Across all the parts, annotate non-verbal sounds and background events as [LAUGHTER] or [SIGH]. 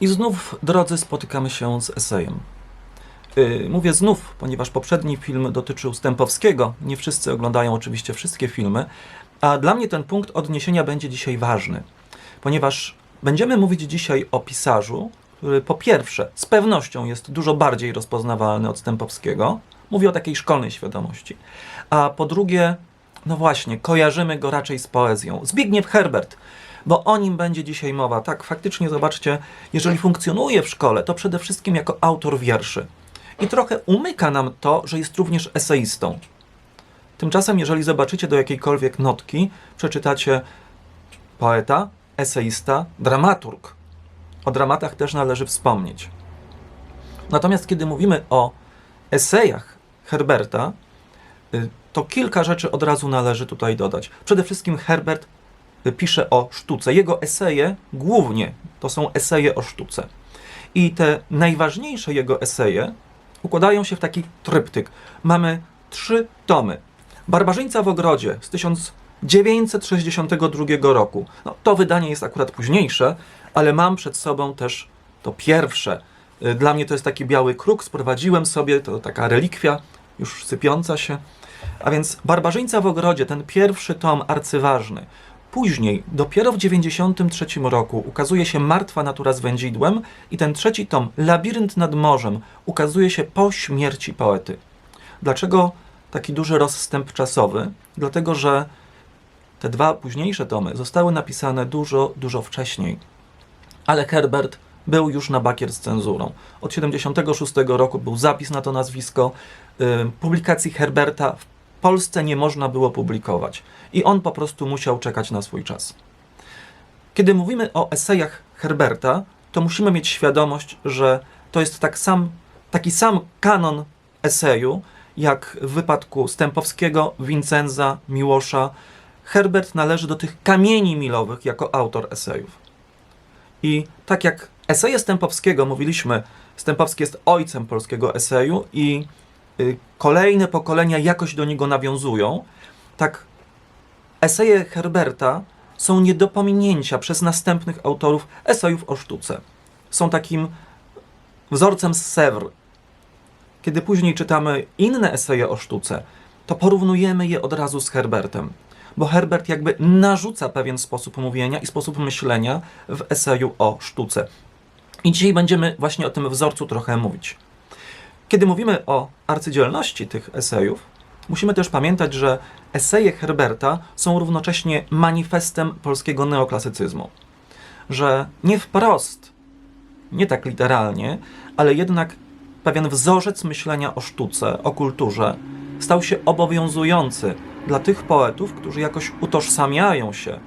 I znów, drodzy, spotykamy się z esejem. Yy, Mówię znów, ponieważ poprzedni film dotyczył Stępowskiego. Nie wszyscy oglądają oczywiście wszystkie filmy, a dla mnie ten punkt odniesienia będzie dzisiaj ważny, ponieważ będziemy mówić dzisiaj o pisarzu, który po pierwsze z pewnością jest dużo bardziej rozpoznawalny od Stępowskiego. Mówię o takiej szkolnej świadomości. A po drugie, no właśnie, kojarzymy go raczej z poezją. Zbigniew Herbert, bo o nim będzie dzisiaj mowa. Tak, faktycznie zobaczcie, jeżeli funkcjonuje w szkole, to przede wszystkim jako autor wierszy. I trochę umyka nam to, że jest również eseistą. Tymczasem, jeżeli zobaczycie do jakiejkolwiek notki, przeczytacie poeta, eseista, dramaturg. O dramatach też należy wspomnieć. Natomiast kiedy mówimy o esejach Herberta, y, to kilka rzeczy od razu należy tutaj dodać. Przede wszystkim Herbert pisze o sztuce. Jego eseje głównie to są eseje o sztuce. I te najważniejsze jego eseje układają się w taki tryptyk. Mamy trzy tomy. Barbarzyńca w ogrodzie z 1962 roku. No, to wydanie jest akurat późniejsze, ale mam przed sobą też to pierwsze. Y, Dla mnie to jest taki biały kruk, sprowadziłem sobie, to taka relikwia, już sypiąca się. A więc Barbarzyńca w ogrodzie, ten pierwszy tom arcyważny. Później, dopiero w 93 roku, ukazuje się Martwa natura z wędzidłem i ten trzeci tom, Labirynt nad morzem, ukazuje się po śmierci poety. Dlaczego taki duży rozstęp czasowy? Dlatego, że te dwa późniejsze tomy zostały napisane dużo, dużo wcześniej. Ale Herbert był już na bakier z cenzurą. Od 76 roku był zapis na to nazwisko. Ym, Publikacji Herberta w Polsce nie można było publikować. I on po prostu musiał czekać na swój czas. Kiedy mówimy o esejach Herberta, to musimy mieć świadomość, że to jest tak sam, taki sam kanon eseju, jak w wypadku Stępowskiego, Wincenza, Miłosza. Herbert należy do tych kamieni milowych jako autor esejów. I tak jak eseje Stępowskiego, mówiliśmy, Stępowski jest ojcem polskiego eseju i kolejne pokolenia jakoś do niego nawiązują, tak eseje Herberta są nie do pominięcia przez następnych autorów esejów o sztuce. Są takim wzorcem z Sèvres. Kiedy później czytamy inne eseje o sztuce, to porównujemy je od razu z Herbertem, bo Herbert jakby narzuca pewien sposób mówienia i sposób myślenia w eseju o sztuce. I dzisiaj będziemy właśnie o tym wzorcu trochę mówić. Kiedy mówimy o arcydzielności tych esejów, musimy też pamiętać, że eseje Herberta są równocześnie manifestem polskiego neoklasycyzmu. Że nie wprost, nie tak literalnie, ale jednak pewien wzorzec myślenia o sztuce, o kulturze stał się obowiązujący dla tych poetów, którzy jakoś utożsamiają się y,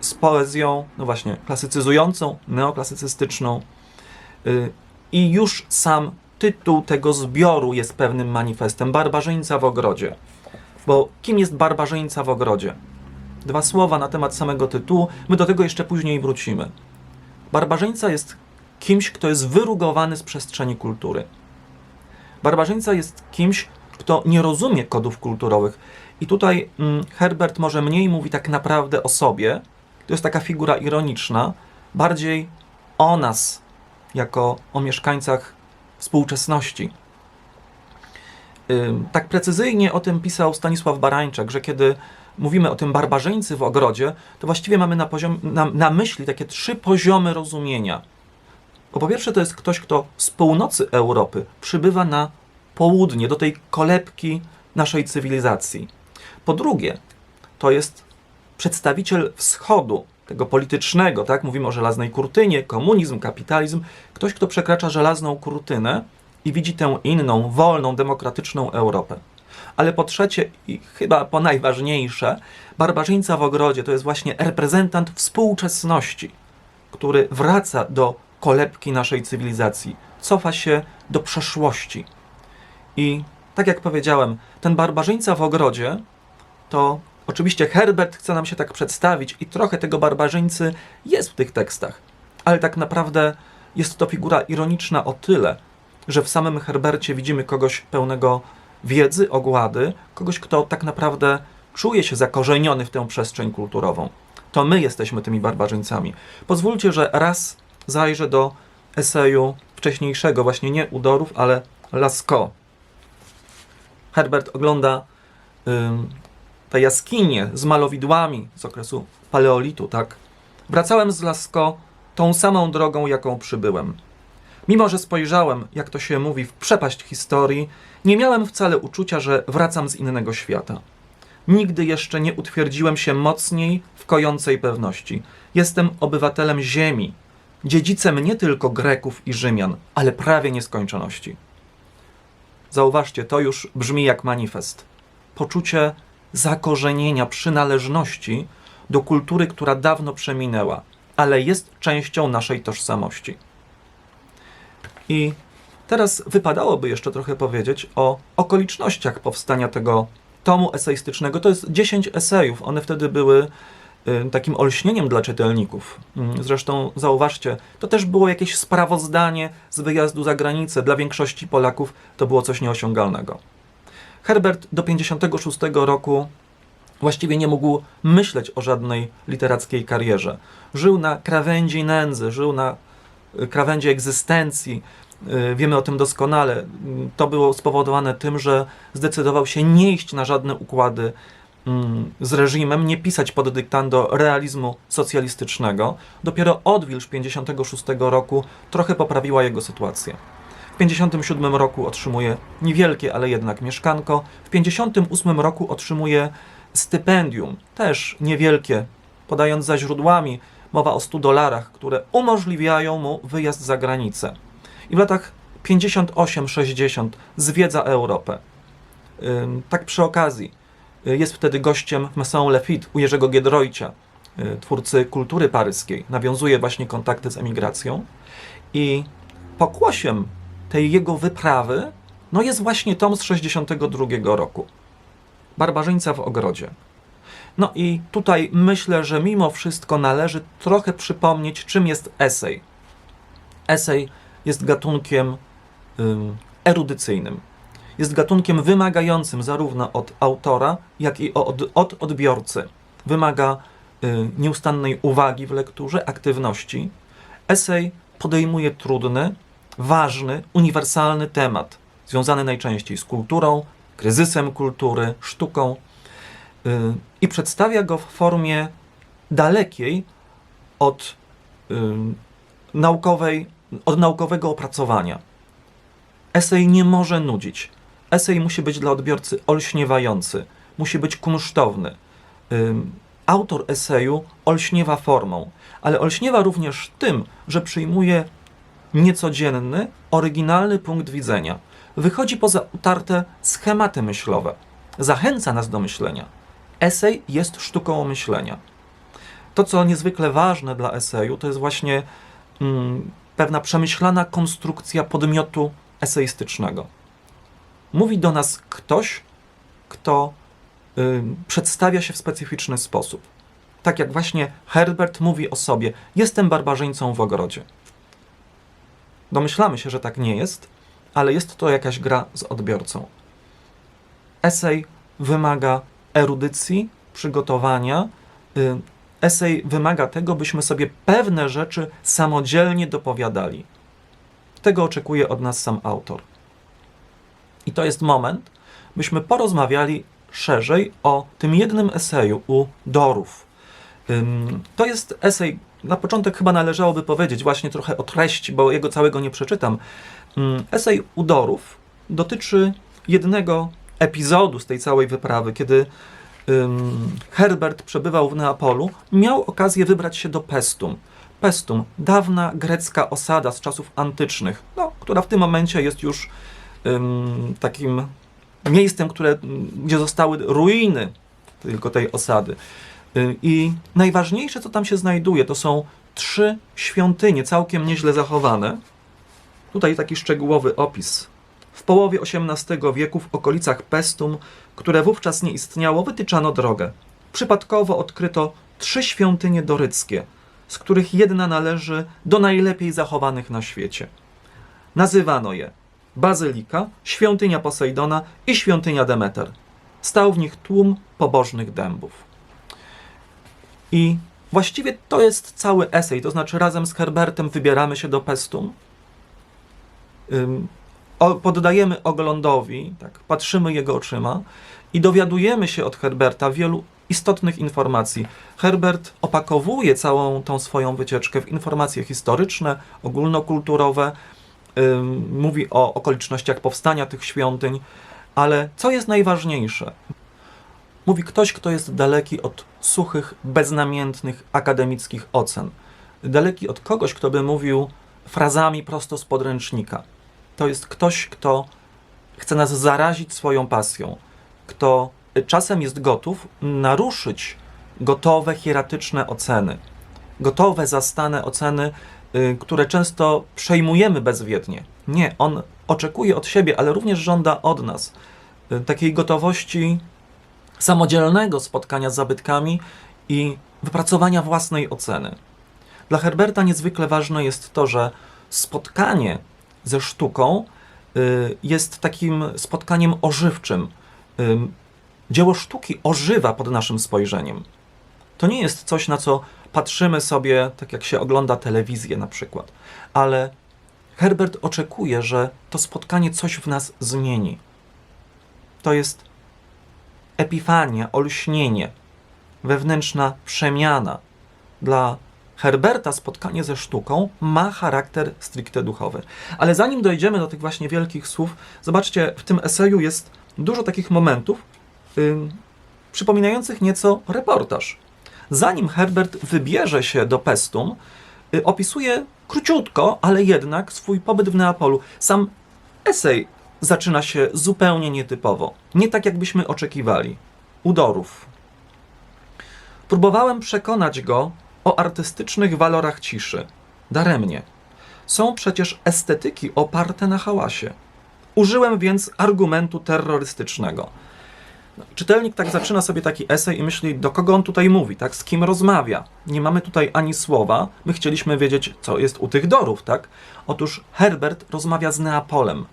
z poezją, no właśnie, klasycyzującą, neoklasycystyczną. Y, I już sam tytuł tego zbioru jest pewnym manifestem. Barbarzyńca w ogrodzie. Bo kim jest barbarzyńca w ogrodzie? Dwa słowa na temat samego tytułu, my do tego jeszcze później wrócimy. Barbarzyńca jest kimś, kto jest wyrugowany z przestrzeni kultury. Barbarzyńca jest kimś, kto nie rozumie kodów kulturowych. I tutaj mm, Herbert może mniej mówi tak naprawdę o sobie. To jest taka figura ironiczna, bardziej o nas, jako o mieszkańcach współczesności. Tak precyzyjnie o tym pisał Stanisław Barańczak, że kiedy mówimy o tym barbarzyńcy w ogrodzie, to właściwie mamy na, poziom, na, na myśli takie trzy poziomy rozumienia. Bo po pierwsze to jest ktoś, kto z północy Europy przybywa na południe, do tej kolebki naszej cywilizacji. Po drugie, to jest przedstawiciel wschodu, tego politycznego, tak? Mówimy o żelaznej kurtynie, komunizm, kapitalizm. Ktoś, kto przekracza żelazną kurtynę i widzi tę inną, wolną, demokratyczną Europę. Ale po trzecie i chyba po najważniejsze, barbarzyńca w ogrodzie to jest właśnie reprezentant współczesności, który wraca do kolebki naszej cywilizacji, cofa się do przeszłości. I tak jak powiedziałem, ten barbarzyńca w ogrodzie to oczywiście Herbert chce nam się tak przedstawić i trochę tego barbarzyńcy jest w tych tekstach, ale tak naprawdę jest to figura ironiczna o tyle, że w samym Herbercie widzimy kogoś pełnego wiedzy, ogłady, kogoś, kto tak naprawdę czuje się zakorzeniony w tę przestrzeń kulturową. To my jesteśmy tymi barbarzyńcami. Pozwólcie, że raz zajrzę do eseju wcześniejszego, właśnie nie Udorów, ale Lascaux. Herbert ogląda te jaskinie z malowidłami z okresu paleolitu, tak? Wracałem z Lascaux tą samą drogą, jaką przybyłem. Mimo, że spojrzałem, jak to się mówi, w przepaść historii, nie miałem wcale uczucia, że wracam z innego świata. Nigdy jeszcze nie utwierdziłem się mocniej w kojącej pewności. Jestem obywatelem Ziemi, dziedzicem nie tylko Greków i Rzymian, ale prawie nieskończoności. Zauważcie, to już brzmi jak manifest. Poczucie zakorzenienia, przynależności do kultury, która dawno przeminęła, ale jest częścią naszej tożsamości. I teraz wypadałoby jeszcze trochę powiedzieć o okolicznościach powstania tego tomu eseistycznego. To jest 10 esejów. One wtedy były takim olśnieniem dla czytelników. Zresztą zauważcie, to też było jakieś sprawozdanie z wyjazdu za granicę. Dla większości Polaków to było coś nieosiągalnego. Herbert do 56 roku właściwie nie mógł myśleć o żadnej literackiej karierze. Żył na krawędzi nędzy, żył na y, krawędzi egzystencji. Y, Wiemy o tym doskonale. Y, To było spowodowane tym, że zdecydował się nie iść na żadne układy mm, z reżimem, nie pisać pod dyktando realizmu socjalistycznego. Dopiero odwilż 56 roku trochę poprawiła jego sytuację. W 57 roku otrzymuje niewielkie, ale jednak mieszkanko. W 58 roku otrzymuje stypendium, też niewielkie, podając za źródłami mowa o 100 dolarach, które umożliwiają mu wyjazd za granicę. I w latach 58-60 zwiedza Europę. Tak przy okazji. y, Jest wtedy gościem w Maison Lafitte u Jerzego Giedroycia, y, twórcy kultury paryskiej. Nawiązuje właśnie kontakty z emigracją. I pokłosiem tej jego wyprawy no jest właśnie tom z 62 roku. Barbarzyńca w ogrodzie. No i tutaj myślę, że mimo wszystko należy trochę przypomnieć, czym jest esej. Esej jest gatunkiem ym, erudycyjnym. Jest gatunkiem wymagającym zarówno od autora, jak i od, od odbiorcy. Wymaga y, nieustannej uwagi w lekturze, aktywności. Esej podejmuje trudny, ważny, uniwersalny temat, związany najczęściej z kulturą, kryzysem kultury, sztuką y, i przedstawia go w formie dalekiej od y, naukowej, od naukowego opracowania. Esej nie może nudzić. Esej musi być dla odbiorcy olśniewający, musi być kunsztowny. Ym, Autor eseju olśniewa formą, ale olśniewa również tym, że przyjmuje niecodzienny, oryginalny punkt widzenia. Wychodzi poza utarte schematy myślowe. Zachęca nas do myślenia. Esej jest sztuką myślenia. To, co niezwykle ważne dla eseju, to jest właśnie mm, pewna przemyślana konstrukcja podmiotu eseistycznego. Mówi do nas ktoś, kto y, przedstawia się w specyficzny sposób. Tak jak właśnie Herbert mówi o sobie: Jestem barbarzyńcą w ogrodzie. Domyślamy się, że tak nie jest, ale jest to jakaś gra z odbiorcą. Esej wymaga erudycji, przygotowania. Y, Esej wymaga tego, byśmy sobie pewne rzeczy samodzielnie dopowiadali. Tego oczekuje od nas sam autor. I to jest moment, byśmy porozmawiali szerzej o tym jednym eseju u Dorów. To jest esej, na początek chyba należałoby powiedzieć właśnie trochę o treści, bo jego całego nie przeczytam. Ym, Esej u Dorów dotyczy jednego epizodu z tej całej wyprawy, kiedy Herbert przebywał w Neapolu, miał okazję wybrać się do Pestum. Pestum, dawna grecka osada z czasów antycznych, no, która w tym momencie jest już ym, takim miejscem, które, gdzie zostały ruiny tylko tej osady. Y, I najważniejsze, co tam się znajduje, to są trzy świątynie, całkiem nieźle zachowane. Tutaj taki szczegółowy opis. W połowie XVIII wieku w okolicach Pestum, które wówczas nie istniało, wytyczano drogę. Przypadkowo odkryto trzy świątynie doryckie, z których jedna należy do najlepiej zachowanych na świecie. Nazywano je Bazylika, świątynia Posejdona i świątynia Demeter. Stał w nich tłum pobożnych dębów. I Właściwie to jest cały esej, to znaczy razem z Herbertem wybieramy się do Pestum, poddajemy oglądowi, tak, patrzymy jego oczyma i dowiadujemy się od Herberta wielu istotnych informacji. Herbert opakowuje całą tą swoją wycieczkę w informacje historyczne, ogólnokulturowe, mówi o okolicznościach powstania tych świątyń, ale co jest najważniejsze? Mówi ktoś, kto jest daleki od suchych, beznamiętnych akademickich ocen. Daleki od kogoś, kto by mówił frazami prosto z podręcznika. To jest ktoś, kto chce nas zarazić swoją pasją, kto czasem jest gotów naruszyć gotowe, hieratyczne oceny, gotowe, zastane oceny, y, które często przejmujemy bezwiednie. Nie, on oczekuje od siebie, ale również żąda od nas y, takiej gotowości samodzielnego spotkania z zabytkami i wypracowania własnej oceny. Dla Herberta niezwykle ważne jest to, że spotkanie ze sztuką y, jest takim spotkaniem ożywczym. Ym, Dzieło sztuki ożywa pod naszym spojrzeniem. To nie jest coś, na co patrzymy sobie, tak jak się ogląda telewizję na przykład, ale Herbert oczekuje, że to spotkanie coś w nas zmieni. To jest epifania, olśnienie, wewnętrzna przemiana. Dla Herberta spotkanie ze sztuką ma charakter stricte duchowy. Ale zanim dojdziemy do tych właśnie wielkich słów, zobaczcie, w tym eseju jest dużo takich momentów, ym, przypominających nieco reportaż. Zanim Herbert wybierze się do Pestum, y, opisuje króciutko, ale jednak swój pobyt w Neapolu. Sam esej zaczyna się zupełnie nietypowo. Nie tak, jakbyśmy oczekiwali. Udorów. Próbowałem przekonać go o artystycznych walorach ciszy. Daremnie. Są przecież estetyki oparte na hałasie. Użyłem więc argumentu terrorystycznego. Czytelnik tak zaczyna sobie taki esej i myśli, do kogo on tutaj mówi, tak? Z kim rozmawia. Nie mamy tutaj ani słowa. My chcieliśmy wiedzieć, co jest u tych dorów, tak? Otóż Herbert rozmawia z Neapolem,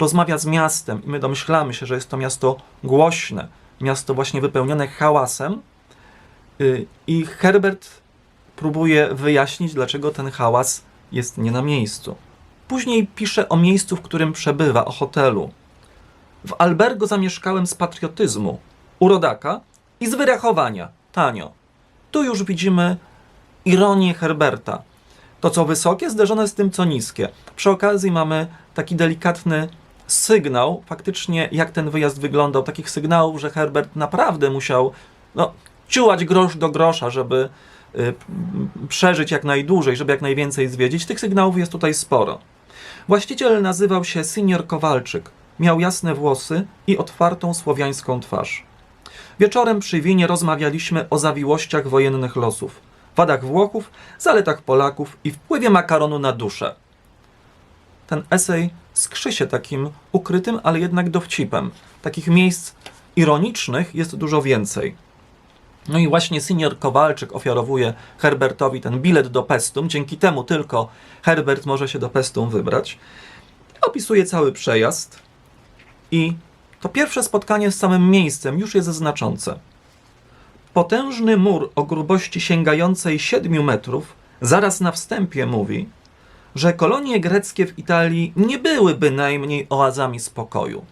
rozmawia z miastem i my domyślamy się, że jest to miasto głośne, miasto właśnie wypełnione hałasem. Y, I Herbert próbuje wyjaśnić, dlaczego ten hałas jest nie na miejscu. Później pisze o miejscu, w którym przebywa, o hotelu. W albergo zamieszkałem z patriotyzmu, urodaka i z wyrachowania, tanio. Tu już widzimy ironię Herberta. To, co wysokie, zderzone z tym, co niskie. Przy okazji mamy taki delikatny sygnał, faktycznie jak ten wyjazd wyglądał, takich sygnałów, że Herbert naprawdę musiał no, ciułać grosz do grosza, żeby y, przeżyć jak najdłużej, żeby jak najwięcej zwiedzić. Tych sygnałów jest tutaj sporo. Właściciel nazywał się Senior Kowalczyk. Miał jasne włosy i otwartą słowiańską twarz. Wieczorem przy winie rozmawialiśmy o zawiłościach wojennych losów, wadach Włochów, zaletach Polaków i wpływie makaronu na duszę. Ten esej skrzy się takim ukrytym, ale jednak dowcipem. Takich miejsc ironicznych jest dużo więcej. No i właśnie senior Kowalczyk ofiarowuje Herbertowi ten bilet do Pestum. Dzięki temu tylko Herbert może się do Pestum wybrać. Opisuje cały przejazd i to pierwsze spotkanie z samym miejscem już jest znaczące. Potężny mur o grubości sięgającej 7 metrów zaraz na wstępie mówi, że kolonie greckie w Italii nie były bynajmniej oazami spokoju.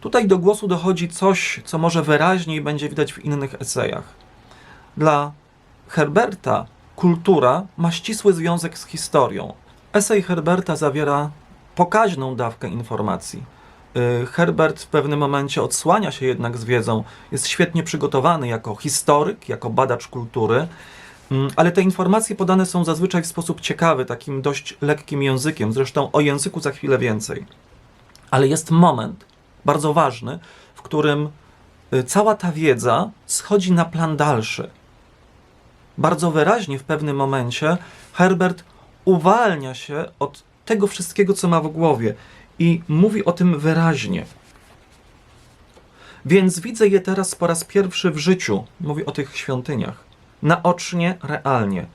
Tutaj do głosu dochodzi coś, co może wyraźniej będzie widać w innych esejach. Dla Herberta kultura ma ścisły związek z historią. Esej Herberta zawiera pokaźną dawkę informacji. Y, Herbert w pewnym momencie odsłania się jednak z wiedzą, jest świetnie przygotowany jako historyk, jako badacz kultury, ale te informacje podane są zazwyczaj w sposób ciekawy, takim dość lekkim językiem. Zresztą o języku za chwilę więcej. Ale jest moment bardzo ważny, w którym y, cała ta wiedza schodzi na plan dalszy. Bardzo wyraźnie w pewnym momencie Herbert uwalnia się od tego wszystkiego, co ma w głowie i mówi o tym wyraźnie. Więc widzę je teraz po raz pierwszy w życiu, mówi o tych świątyniach naocznie, realnie.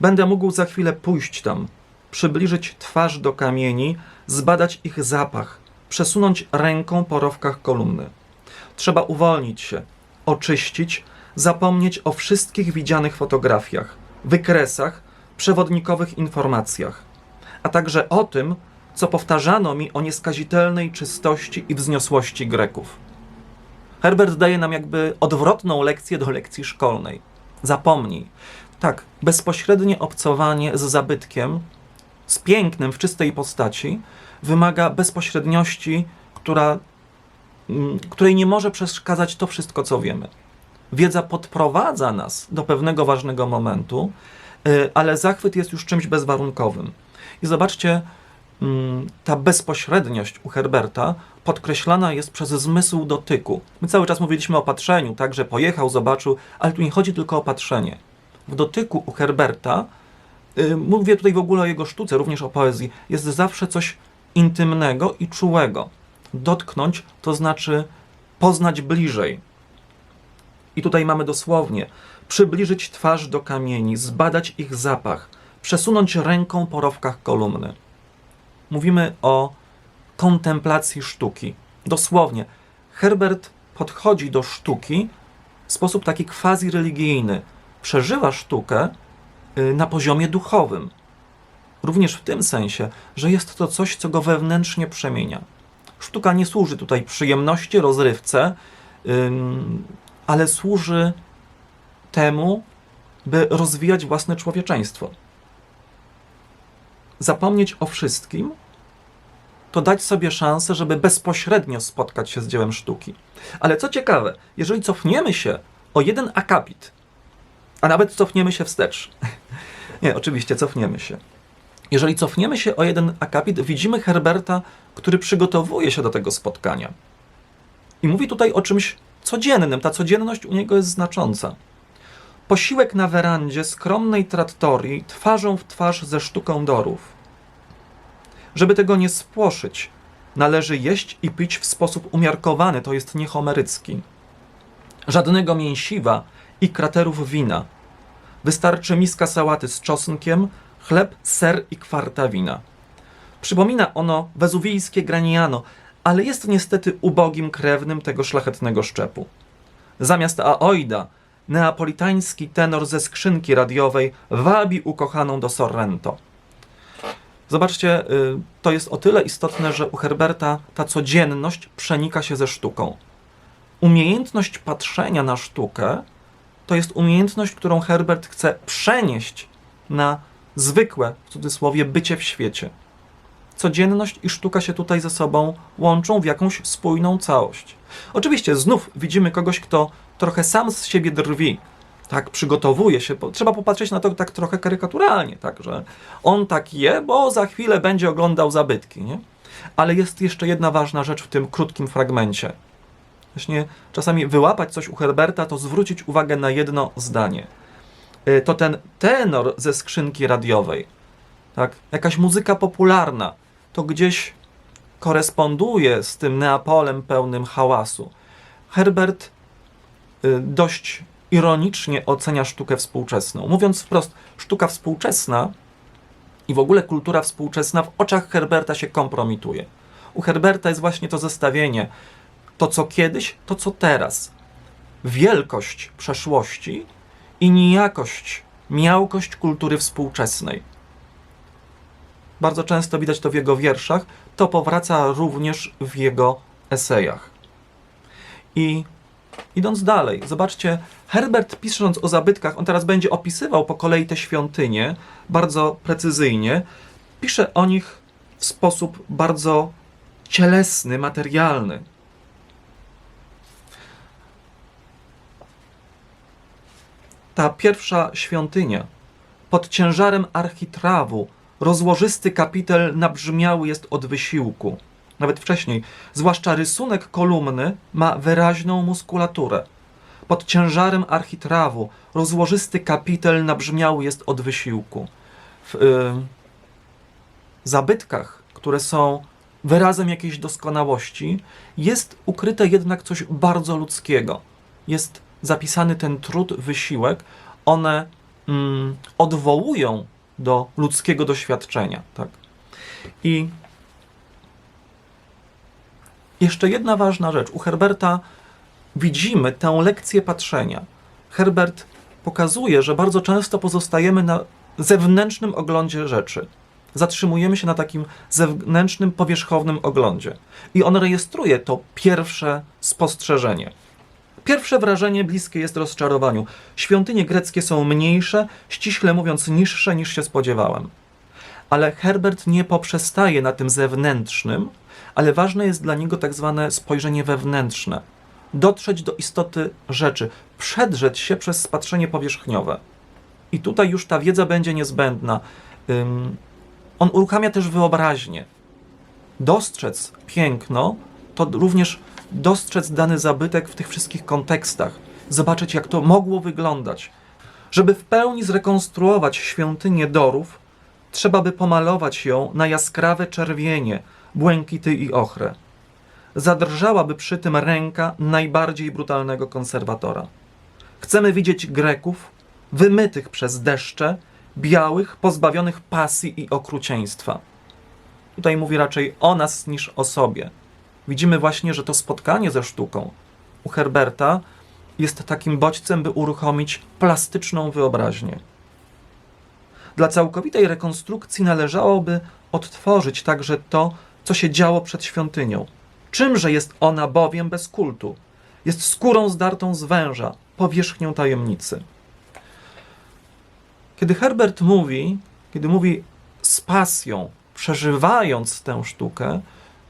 Będę mógł za chwilę pójść tam, przybliżyć twarz do kamieni, zbadać ich zapach, przesunąć ręką po rowkach kolumny. Trzeba uwolnić się, oczyścić, zapomnieć o wszystkich widzianych fotografiach, wykresach, przewodnikowych informacjach, a także o tym, co powtarzano mi o nieskazitelnej czystości i wzniosłości Greków. Herbert daje nam jakby odwrotną lekcję do lekcji szkolnej. Zapomnij. Tak, bezpośrednie obcowanie z zabytkiem, z pięknem w czystej postaci, wymaga bezpośredniości, która, mm, której nie może przeszkadzać to wszystko, co wiemy. Wiedza podprowadza nas do pewnego ważnego momentu, y, ale zachwyt jest już czymś bezwarunkowym. I zobaczcie, ta bezpośredniość u Herberta podkreślana jest przez zmysł dotyku. My cały czas mówiliśmy o patrzeniu, tak, że pojechał, zobaczył, ale tu nie chodzi tylko o patrzenie. W dotyku u Herberta, y, mówię tutaj w ogóle o jego sztuce, również o poezji, jest zawsze coś intymnego i czułego. Dotknąć to znaczy poznać bliżej. I tutaj mamy dosłownie przybliżyć twarz do kamieni, zbadać ich zapach, przesunąć ręką po rowkach kolumny. Mówimy o kontemplacji sztuki. Dosłownie, Herbert podchodzi do sztuki w sposób taki quasi-religijny. Przeżywa sztukę y, na poziomie duchowym. Również w tym sensie, że jest to coś, co go wewnętrznie przemienia. Sztuka nie służy tutaj przyjemności, rozrywce, ale służy temu, by rozwijać własne człowieczeństwo. Zapomnieć o wszystkim, to dać sobie szansę, żeby bezpośrednio spotkać się z dziełem sztuki. Ale co ciekawe, jeżeli cofniemy się o jeden akapit, a nawet cofniemy się wstecz, [LAUGHS] nie, oczywiście cofniemy się. Jeżeli cofniemy się o jeden akapit, widzimy Herberta, który przygotowuje się do tego spotkania. I mówi tutaj o czymś codziennym. Ta codzienność u niego jest znacząca. Posiłek na werandzie skromnej trattorii, twarzą w twarz ze sztuką dorów. Żeby tego nie spłoszyć, należy jeść i pić w sposób umiarkowany, to jest niehomerycki. Żadnego mięsiwa i kraterów wina. Wystarczy miska sałaty z czosnkiem, chleb, ser i kwarta wina. Przypomina ono wezuwijskie graniano, ale jest niestety ubogim krewnym tego szlachetnego szczepu. Zamiast aoida, neapolitański tenor ze skrzynki radiowej wabi ukochaną do Sorrento. Zobaczcie, y, to jest o tyle istotne, że u Herberta ta codzienność przenika się ze sztuką. Umiejętność patrzenia na sztukę to jest umiejętność, którą Herbert chce przenieść na zwykłe, w cudzysłowie, bycie w świecie. Codzienność i sztuka się tutaj ze sobą łączą w jakąś spójną całość. Oczywiście znów widzimy kogoś, kto trochę sam z siebie drwi, tak przygotowuje się. bo Trzeba popatrzeć na to tak trochę karykaturalnie, tak, że on tak je, bo za chwilę będzie oglądał zabytki, nie? Ale jest jeszcze jedna ważna rzecz w tym krótkim fragmencie. Właśnie czasami wyłapać coś u Herberta, to zwrócić uwagę na jedno zdanie. Y, To ten tenor ze skrzynki radiowej, tak, jakaś muzyka popularna, to gdzieś koresponduje z tym Neapolem pełnym hałasu. Herbert y, dość ironicznie ocenia sztukę współczesną. Mówiąc wprost, sztuka współczesna i w ogóle kultura współczesna w oczach Herberta się kompromituje. U Herberta jest właśnie to zestawienie to, co kiedyś, to, co teraz. Wielkość przeszłości i nijakość, miałkość kultury współczesnej. Bardzo często widać to w jego wierszach, to powraca również w jego esejach. I idąc dalej, zobaczcie, Herbert pisząc o zabytkach, on teraz będzie opisywał po kolei te świątynie bardzo precyzyjnie. Pisze o nich w sposób bardzo cielesny, materialny. Ta pierwsza świątynia, pod ciężarem architrawu, rozłożysty kapitel nabrzmiały jest od wysiłku. Nawet wcześniej, zwłaszcza rysunek kolumny ma wyraźną muskulaturę. Pod ciężarem architrawu rozłożysty kapitel nabrzmiały jest od wysiłku. W y, zabytkach, które są wyrazem jakiejś doskonałości, jest ukryte jednak coś bardzo ludzkiego. Jest zapisany ten trud, wysiłek, one mm, odwołują do ludzkiego doświadczenia. Tak? I jeszcze jedna ważna rzecz. U Herberta widzimy tę lekcję patrzenia. Herbert pokazuje, że bardzo często pozostajemy na zewnętrznym oglądzie rzeczy. Zatrzymujemy się na takim zewnętrznym, powierzchownym oglądzie. I on rejestruje to pierwsze spostrzeżenie. Pierwsze wrażenie bliskie jest rozczarowaniu. Świątynie greckie są mniejsze, ściśle mówiąc niższe niż się spodziewałem. Ale Herbert nie poprzestaje na tym zewnętrznym, ale ważne jest dla niego tak zwane spojrzenie wewnętrzne. Dotrzeć do istoty rzeczy, przedrzeć się przez spatrzenie powierzchniowe. I tutaj już ta wiedza będzie niezbędna. Ym, on uruchamia też wyobraźnię. Dostrzec piękno to również dostrzec dany zabytek w tych wszystkich kontekstach, zobaczyć, jak to mogło wyglądać. Żeby w pełni zrekonstruować świątynię Dorów, trzeba by pomalować ją na jaskrawe czerwienie, błękity i ochrę. Zadrżałaby przy tym ręka najbardziej brutalnego konserwatora. Chcemy widzieć Greków wymytych przez deszcze, białych, pozbawionych pasji i okrucieństwa. Tutaj mówi raczej o nas niż o sobie. Widzimy właśnie, że to spotkanie ze sztuką u Herberta jest takim bodźcem, by uruchomić plastyczną wyobraźnię. Dla całkowitej rekonstrukcji należałoby odtworzyć także to, co się działo przed świątynią. Czymże jest ona bowiem bez kultu? Jest skórą zdartą z węża, powierzchnią tajemnicy. Kiedy Herbert mówi, kiedy mówi z pasją, przeżywając tę sztukę,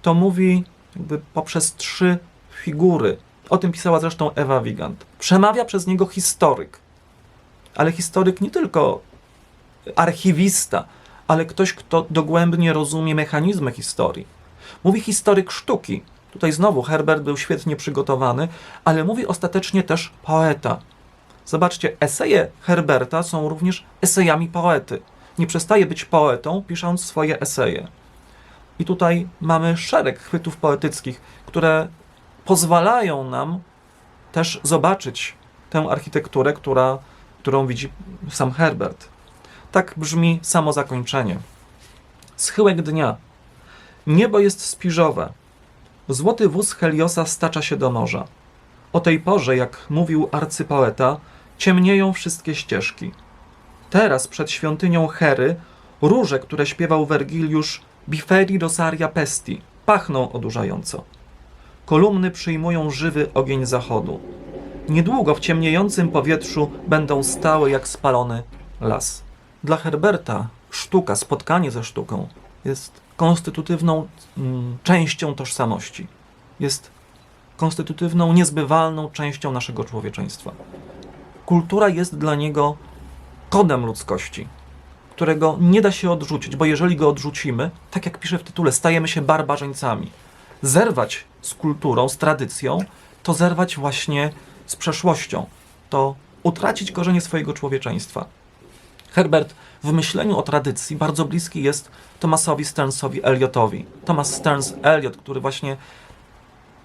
to mówi jakby poprzez trzy figury. O tym pisała zresztą Ewa Wigand. Przemawia przez niego historyk, ale historyk nie tylko archiwista, ale ktoś, kto dogłębnie rozumie mechanizmy historii. Mówi historyk sztuki. Tutaj znowu Herbert był świetnie przygotowany, ale mówi ostatecznie też poeta. Zobaczcie, eseje Herberta są również esejami poety. Nie przestaje być poetą, pisząc swoje eseje. I tutaj mamy szereg chwytów poetyckich, które pozwalają nam też zobaczyć tę architekturę, która, którą widzi sam Herbert. Tak brzmi samo zakończenie. Schyłek dnia. Niebo jest spiżowe. Złoty wóz Heliosa stacza się do morza. O tej porze, jak mówił arcypoeta, ciemnieją wszystkie ścieżki. Teraz przed świątynią Hery róże, które śpiewał Wergiliusz Biferi rosaria pesti, pachną odurzająco. Kolumny przyjmują żywy ogień zachodu. Niedługo w ciemniejącym powietrzu będą stały jak spalony las. Dla Herberta sztuka, spotkanie ze sztuką jest konstytutywną mm, częścią tożsamości. Jest konstytutywną, niezbywalną częścią naszego człowieczeństwa. Kultura jest dla niego kodem ludzkości, którego nie da się odrzucić, bo jeżeli go odrzucimy, tak jak pisze w tytule, stajemy się barbarzyńcami. Zerwać z kulturą, z tradycją, to zerwać właśnie z przeszłością, to utracić korzenie swojego człowieczeństwa. Herbert w myśleniu o tradycji bardzo bliski jest Thomasowi Stearnsowi Eliotowi. Thomas Stearns Eliot, który właśnie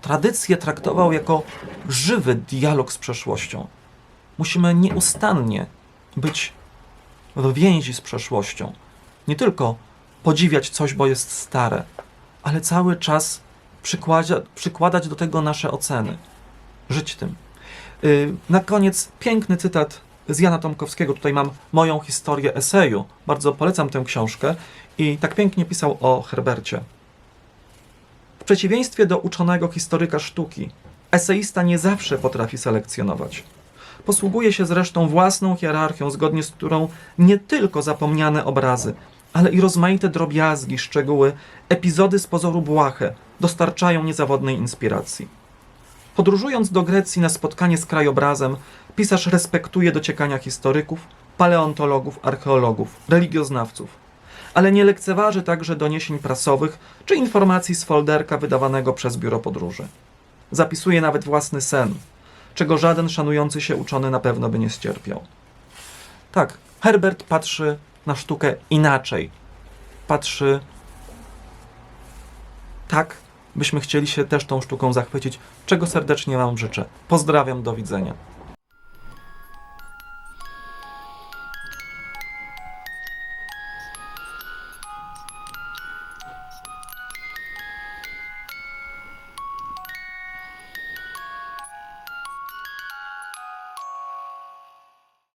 tradycję traktował jako żywy dialog z przeszłością. Musimy nieustannie być w więzi z przeszłością. Nie tylko podziwiać coś, bo jest stare, ale cały czas przykładać do tego nasze oceny. Żyć tym. Yy, Na koniec piękny cytat z Jana Tomkowskiego. Tutaj mam moją historię eseju. Bardzo polecam tę książkę. I tak pięknie pisał o Herbercie. W przeciwieństwie do uczonego historyka sztuki, eseista nie zawsze potrafi selekcjonować. Posługuje się zresztą własną hierarchią, zgodnie z którą nie tylko zapomniane obrazy, ale i rozmaite drobiazgi, szczegóły, epizody z pozoru błahe dostarczają niezawodnej inspiracji. Podróżując do Grecji na spotkanie z krajobrazem, pisarz respektuje dociekania historyków, paleontologów, archeologów, religioznawców, ale nie lekceważy także doniesień prasowych czy informacji z folderka wydawanego przez biuro podróży. Zapisuje nawet własny sen, czego żaden szanujący się uczony na pewno by nie ścierpiał. Tak, Herbert patrzy na sztukę inaczej. Patrzy tak, byśmy chcieli się też tą sztuką zachwycić, czego serdecznie Wam życzę. Pozdrawiam, do widzenia.